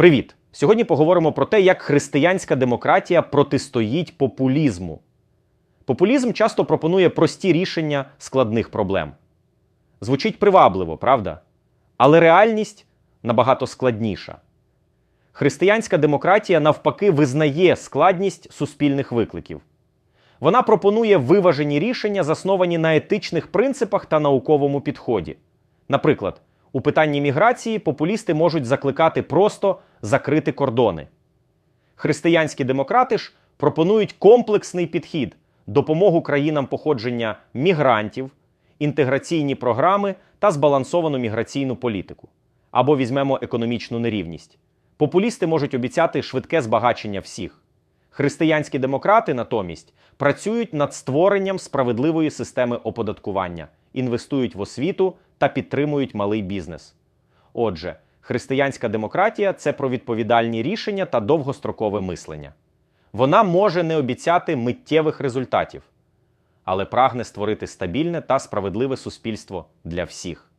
Привіт! Сьогодні поговоримо про те, як християнська демократія протистоїть популізму. Популізм часто пропонує прості рішення складних проблем. Звучить привабливо, правда? Але реальність набагато складніша. Християнська демократія навпаки визнає складність суспільних викликів. Вона пропонує виважені рішення, засновані на етичних принципах та науковому підході. Наприклад, у питанні міграції популісти можуть закликати просто закрити кордони. Християнські демократи ж пропонують комплексний підхід, допомогу країнам походження мігрантів, інтеграційні програми та збалансовану міграційну політику. Або візьмемо економічну нерівність. Популісти можуть обіцяти швидке збагачення всіх. Християнські демократи натомість працюють над створенням справедливої системи оподаткування, інвестують в освіту та підтримують малий бізнес. Отже, християнська демократія це про відповідальні рішення та довгострокове мислення. Вона може не обіцяти миттєвих результатів, але прагне створити стабільне та справедливе суспільство для всіх.